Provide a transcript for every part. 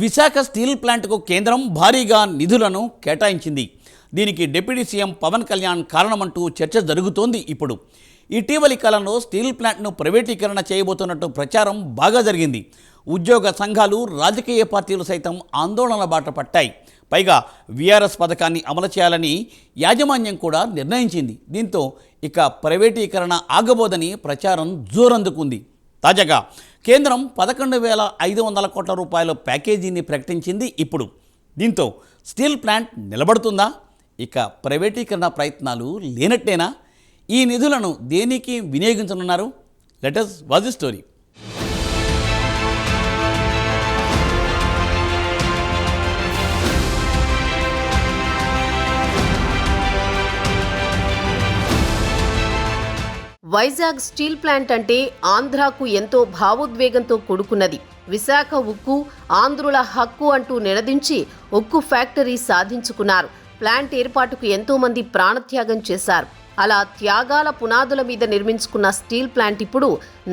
Visakha steel ప్లాంట్కు కేంద్రం భారీగా నిధులను కేటాయించింది. దీనికి డిప్యూటీ సీఎం పవన్ కళ్యాణ్ కారణమంటూ చర్చ జరుగుతోంది ఇప్పుడు. ఇటీవలి కాలంలో స్టీల్ ప్లాంట్ను ప్రైవేటీకరణ చేయబోతున్నట్టు ప్రచారం బాగా జరిగింది. ఉద్యోగ సంఘాలు రాజకీయ పార్టీలు సైతం ఆందోళన బాట పట్టాయి. పైగా విఆర్ఎస్ పథకాన్ని అమలు చేయాలని యాజమాన్యం కూడా నిర్ణయించింది. దీంతో ఇక ప్రైవేటీకరణ ఆగబోదని ప్రచారం జోరందుకుంది. తాజాగా కేంద్రం పదకొండు వేల ఐదు వందల కోట్ల రూపాయల ప్యాకేజీని ప్రకటించింది ఇప్పుడు. దీంతో స్టీల్ ప్లాంట్ నిలబడుతుందా? ఇక ప్రైవేటీకరణ ప్రయత్నాలు లేనట్టేనా? ఈ నిధులను దేనికి వినియోగించనున్నారు? Let us was the story Vizag steel plant అంటే ఆంధ్రాకు ఎంతో భావోద్వేగంతో కూడుకున్నది. విశాఖ ఉక్కు ఆంధ్రుల హక్కు అంటూ నినదించి ఉక్కు ఫ్యాక్టరీ సాధించుకున్నారు. ప్లాంట్ ఏర్పాటుకు ఎంతోమంది ప్రాణత్యాగం చేశారు. అలా త్యాగాల పునాదుల మీద నిర్మించుకున్న స్టీల్ ప్లాంట్ ఇప్పుడు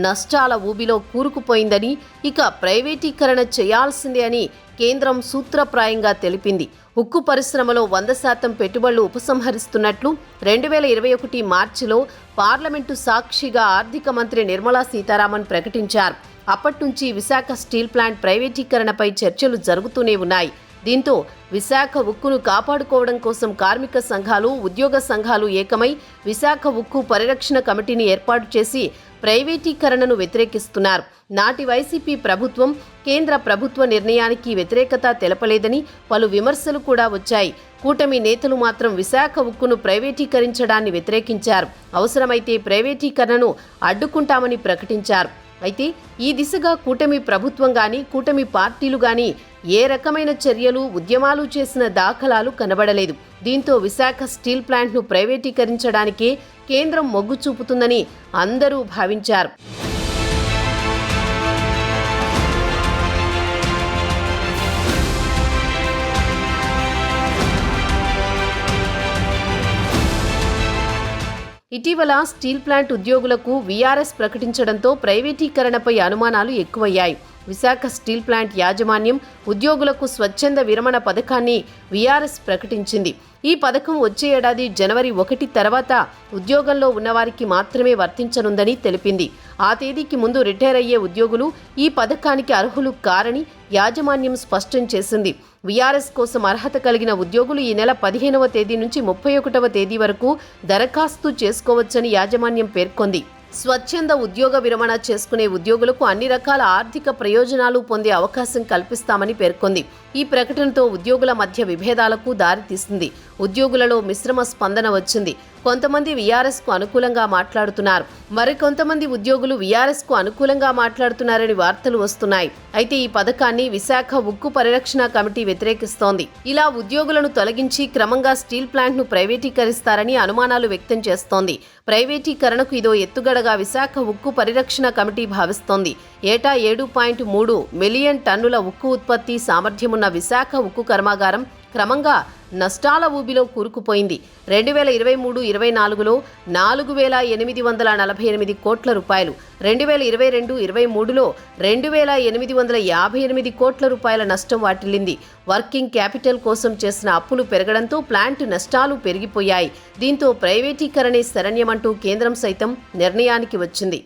నష్టాల ఊబిలో కూరుకుపోయిందని ఇక ప్రైవేటీకరణ చేయాల్సిందే అని కేంద్రం సూత్రప్రాయంగా తెలిపింది. ఉక్కు పరిశ్రమలో వంద శాతం పెట్టుబడులు ఉపసంహరిస్తున్నట్లు రెండు వేల ఇరవై ఒకటి మార్చిలో పార్లమెంటు సాక్షిగా ఆర్థిక మంత్రి నిర్మలా సీతారామన్ ప్రకటించారు. అప్పటి నుంచి విశాఖ స్టీల్ ప్లాంట్ ప్రైవేటీకరణపై చర్చలు జరుగుతూనే ఉన్నాయి. దీంతో విశాఖ ఉక్కును కాపాడుకోవడం కోసం కార్మిక సంఘాలు ఉద్యోగ సంఘాలు ఏకమై విశాఖ ఉక్కు పరిరక్షణ కమిటీని ఏర్పాటు చేసి ప్రైవేటీకరణను వ్యతిరేకిస్తున్నారు. నాటి వైసీపీ ప్రభుత్వం కేంద్ర ప్రభుత్వ నిర్ణయానికి వ్యతిరేకత తెలపలేదని పలు విమర్శలు కూడా వచ్చాయి. కూటమి నేతలు మాత్రం విశాఖ ఉక్కును ప్రైవేటీకరించడాన్ని వ్యతిరేకించారు. అవసరమైతే ప్రైవేటీకరణను అడ్డుకుంటామని ప్రకటించారు. అయితే ఈ దిశగా కూటమి ప్రభుత్వం గాని కూటమి పార్టీలు గాని ఏ రకమైన చర్యలు ఉద్యమాలు చేసిన దాఖలాలు కనబడలేదు. దీంతో విశాఖ స్టీల్ ప్లాంట్ను ప్రైవేటీకరించడానికే కేంద్రం మొగ్గు చూపుతుందని అందరూ భావించారు. ఇటీవల స్టీల్ ప్లాంట్ ఉద్యోగులకు వీఆర్ఎస్ ప్రకటించడంతో ప్రైవేటీకరణపై అనుమానాలు ఎక్కువయ్యాయి. విశాఖ స్టీల్ ప్లాంట్ యాజమాన్యం ఉద్యోగులకు స్వచ్ఛంద విరమణ పథకాన్ని వీఆర్ఎస్ ప్రకటించింది. ఈ పథకం వచ్చే ఏడాది జనవరి ఒకటి తర్వాత ఉద్యోగంలో ఉన్నవారికి మాత్రమే వర్తించనుందని తెలిపింది. ఆ తేదీకి ముందు రిటైర్ అయ్యే ఉద్యోగులు ఈ పథకానికి అర్హులు కారని యాజమాన్యం స్పష్టం చేసింది. వీఆర్ఎస్ కోసం అర్హత కలిగిన ఉద్యోగులు ఈ నెల పదిహేనవ తేదీ నుంచి ముప్పై ఒకటవ తేదీ వరకు దరఖాస్తు చేసుకోవచ్చని యాజమాన్యం పేర్కొంది. స్వచ్ఛంద ఉద్యోగ విరమణ చేసుకునే ఉద్యోగులకు అన్ని రకాల ఆర్థిక ప్రయోజనాలు పొందే అవకాశం కల్పిస్తామని పేర్కొంది. ఈ ప్రకటనతో ఉద్యోగుల మధ్య విభేదాలకు దారితీస్తుంది ఉద్యోగులలో మిశ్రమ స్పందన వచ్చింది. కొంతమంది వీఆర్ఎస్కు అనుకూలంగా మాట్లాడుతున్నారు. మరికొంతమంది ఉద్యోగులు వీఆర్ఎస్కు అనుకూలంగా మాట్లాడుతున్నారని వార్తలు వస్తున్నాయి. అయితే ఈ పథకాన్ని విశాఖ ఉక్కు పరిరక్షణ కమిటీ వ్యతిరేకిస్తోంది. ఇలా ఉద్యోగులను తొలగించి క్రమంగా స్టీల్ ప్లాంట్ను ప్రైవేటీకరిస్తారని అనుమానాలు వ్యక్తం చేస్తోంది. ప్రైవేటీకరణకు ఇదో ఎత్తుగడగా విశాఖ ఉక్కు పరిరక్షణ కమిటీ భావిస్తోంది. ఏటా ఏడు పాయింట్ మూడు మిలియన్ టన్నుల ఉక్కు ఉత్పత్తి సామర్థ్యమున్న విశాఖ ఉక్కు కర్మాగారం క్రమంగా నష్టాల ఊబిలో కూరుకుపోయింది. రెండు వేల ఇరవై మూడు ఇరవై నాలుగులో నాలుగు వేల ఎనిమిది వందల నలభై ఎనిమిది కోట్ల రూపాయలు. రెండు వేల ఇరవై రెండు ఇరవై మూడులో రెండు వేల ఎనిమిది వందల యాభై ఎనిమిది కోట్ల రూపాయల నష్టం వాటిల్లింది. వర్కింగ్ క్యాపిటల్ కోసం చేసిన అప్పులు పెరగడంతో ప్లాంట్ నష్టాలు పెరిగిపోయాయి. దీంతో ప్రైవేటీకరణే శరణ్యమంటూ కేంద్రం సైతం నిర్ణయానికి వచ్చింది.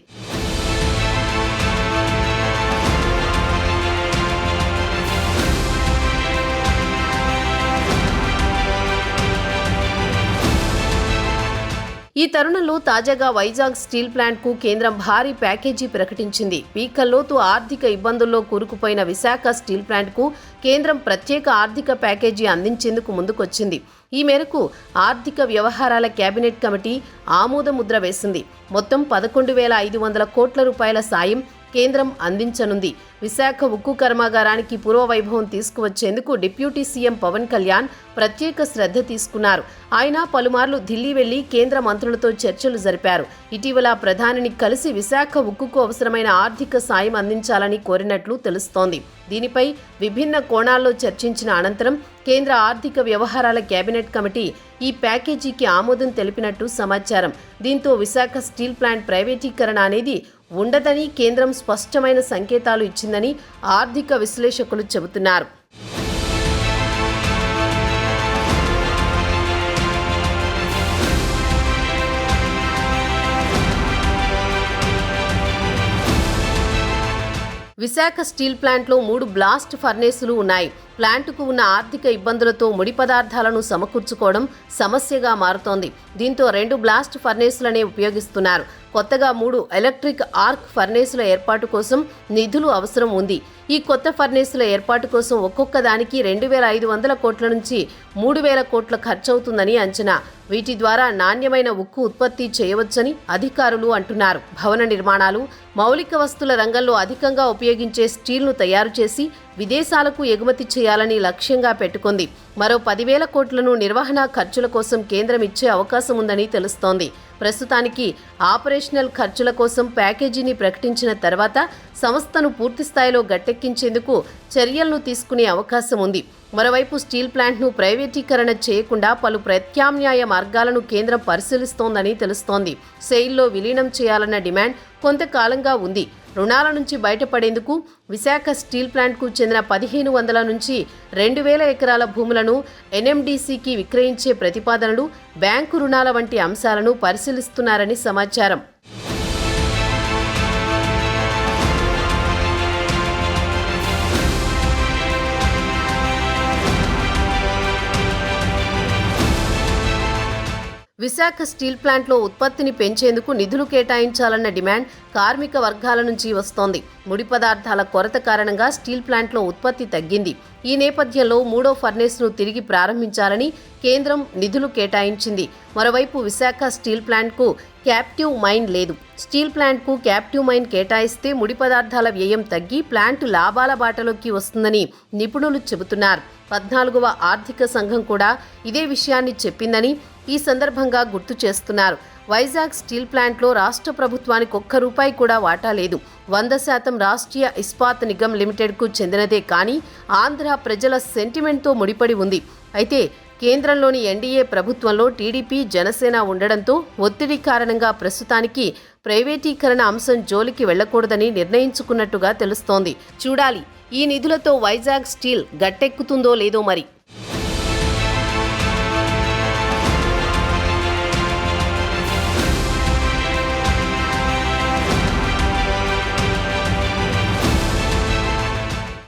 ఈ తరుణంలో తాజాగా వైజాగ్ స్టీల్ ప్లాంట్కు కేంద్రం భారీ ప్యాకేజీ ప్రకటించింది. పీకల్లోతు ఆర్థిక ఇబ్బందుల్లో కూరుకుపోయిన విశాఖ స్టీల్ ప్లాంట్కు కేంద్రం ప్రత్యేక ఆర్థిక ప్యాకేజీ అందించేందుకు ముందుకొచ్చింది. ఈ మేరకు ఆర్థిక వ్యవహారాల కేబినెట్ కమిటీ ఆమోద ముద్ర వేసింది. మొత్తం పదకొండు వేల ఐదు వందల కోట్ల రూపాయల సాయం కేంద్రం అందించనుంది. విశాఖ ఉక్కు కర్మాగారానికి పూర్వవైభవం తీసుకువచ్చేందుకు డిప్యూటీ సీఎం పవన్ కళ్యాణ్ ప్రత్యేక శ్రద్ధ తీసుకున్నారు. ఆయన పలుమార్లు ఢిల్లీ వెళ్ళి కేంద్ర మంత్రులతో చర్చలు జరిపారు. ఇటీవల ప్రధానిని కలిసి విశాఖ ఉక్కుకు అవసరమైన ఆర్థిక సాయం అందించాలని కోరినట్లు తెలుస్తోంది. దీనిపై విభిన్న కోణాల్లో చర్చించిన అనంతరం కేంద్ర ఆర్థిక వ్యవహారాల కేబినెట్ కమిటీ ఈ ప్యాకేజీకి ఆమోదం తెలిపినట్టు సమాచారం. దీంతో విశాఖ స్టీల్ ప్లాంట్ ప్రైవేటీకరణ అనేది ఉండదని కేంద్రం స్పష్టమైన సంకేతాలు ఇచ్చిందని ఆర్థిక విశ్లేషకులు చెబుతున్నారు. విశాఖ స్టీల్ ప్లాంట్లో మూడు బ్లాస్ట్ ఫర్నేసులు ఉన్నాయి. ప్లాంటుకు ఉన్న ఆర్థిక ఇబ్బందులతో ముడి పదార్థాలను సమకూర్చుకోవడం సమస్యగా మారుతోంది. దీంతో రెండు బ్లాస్ట్ ఫర్నేసులనే ఉపయోగిస్తున్నారు. కొత్తగా మూడు ఎలక్ట్రిక్ ఆర్క్ ఫర్నేసుల ఏర్పాటు కోసం నిధులు అవసరం ఉంది. ఈ కొత్త ఫర్నేసుల ఏర్పాటు కోసం ఒక్కొక్క దానికి రెండు వేల ఐదు వందల కోట్ల నుంచి మూడు వేల కోట్ల ఖర్చవుతుందని అంచనా. వీటి ద్వారా నాణ్యమైన ఉక్కు ఉత్పత్తి చేయవచ్చని అధికారులు అంటున్నారు. భవన నిర్మాణాలు మౌలిక వస్తుల రంగంలో అధికంగా ఉపయోగించే స్టీల్ను తయారు చేసి విదేశాలకు ఎగుమతి చేయాలని లక్ష్యంగా పెట్టుకుంది. మరో పదివేల కోట్లను నిర్వహణ ఖర్చుల కోసం కేంద్రం ఇచ్చే అవకాశం ఉందని తెలుస్తోంది. ప్రస్తుతానికి ఆపరేషనల్ ఖర్చుల కోసం ప్యాకేజీని ప్రకటించిన తర్వాత సంస్థను పూర్తిస్థాయిలో గట్టెక్కించేందుకు చర్యలను తీసుకునే అవకాశం ఉంది. మరోవైపు స్టీల్ ప్లాంట్ను ప్రైవేటీకరణ చేయకుండా పలు ప్రత్యామ్నాయ మార్గాలను కేంద్రం పరిశీలిస్తోందని తెలుస్తోంది. సెయిల్లో విలీనం చేయాలన్న డిమాండ్ కొంతకాలంగా ఉంది. రుణాల నుంచి బయటపడేందుకు విశాఖ స్టీల్ ప్లాంట్కు చెందిన పదిహేను వందల నుంచి రెండు వేల ఎకరాల భూములను ఎన్ఎండిసికి విక్రయించే ప్రతిపాదనలు బ్యాంకు రుణాల వంటి అంశాలను పరిశీలిస్తున్నారని సమాచారం. విశాఖ స్టీల్ ప్లాంట్లో ఉత్పత్తిని పెంచేందుకు నిధులు కేటాయించాలన్న డిమాండ్ కార్మిక వర్గాల నుంచి వస్తోంది. ముడి పదార్థాల కొరత కారణంగా స్టీల్ ప్లాంట్లో ఉత్పత్తి తగ్గింది. ఈ నేపథ్యంలో మూడో ఫర్నేస్ను తిరిగి ప్రారంభించాలని కేంద్రం నిధులు కేటాయించింది. మరోవైపు విశాఖ స్టీల్ ప్లాంట్కు క్యాప్టివ్ మైన్ లేదు. స్టీల్ ప్లాంట్కు క్యాప్టివ్ మైన్ కేటాయిస్తే ముడి పదార్థాల వ్యయం తగ్గి ప్లాంట్ లాభాల బాటలోకి వస్తుందని నిపుణులు చెబుతున్నారు. పద్నాలుగవ ఆర్థిక సంఘం కూడా ఇదే విషయాన్ని చెప్పిందని ఈ సందర్భంగా గుర్తు చేస్తున్నారు. వైజాగ్ స్టీల్ ప్లాంట్లో రాష్ట్ర ప్రభుత్వానికి ఒక్క రూపాయి కూడా వాటా లేదు. వంద శాతం రాష్ట్రీయ ఇస్పాత్ నిగమ్ లిమిటెడ్కు చెందినదే కానీ ఆంధ్ర ప్రజల సెంటిమెంట్తో ముడిపడి ఉంది. అయితే కేంద్రంలోని ఎన్డీఏ ప్రభుత్వంలో టీడీపీ జనసేన ఉండడంతో ఒత్తిడి కారణంగా ప్రస్తుతానికి ప్రైవేటీకరణ అంశం జోలికి వెళ్ళకూడదని నిర్ణయించుకున్నట్టుగా తెలుస్తోంది. చూడాలి ఈ నిధులతో వైజాగ్ స్టీల్ గట్టెక్కుతుందో లేదో మరి.